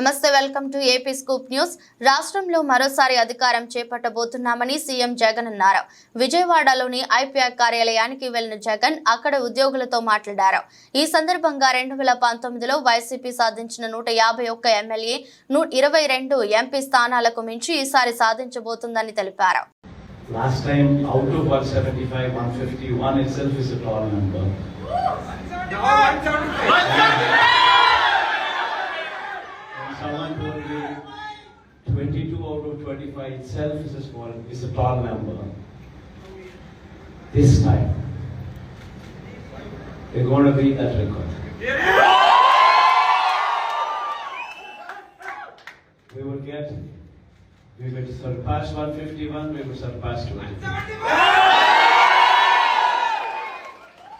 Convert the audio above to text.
నమస్తే welcome to AP scoop news. రాష్ట్రంలో మరోసారి అధికారం చేపట్టబోతున్నామని సీఎం జగన్ అన్నారు. విజయవాడలోని ఐపీఆర్ కార్యాలయానికి వెళ్ళిన జగన్ అక్కడ ఉద్యోగులతో మాట్లాడారు. ఈ సందర్భంగా రెండు వేల పంతొమ్మిదిలో వైసీపీ సాధించిన నూట యాభై ఒక్క ఎమ్మెల్యే ఇరవై రెండు ఎంపీ స్థానాలకు మించి ఈసారి సాధించబోతుందని తెలిపారు. Last time, out of 128, 22 out of 25 itself is a small, is a tall number. This time, we're going to beat that record. We will get, we will surpass 151, we will surpass 200.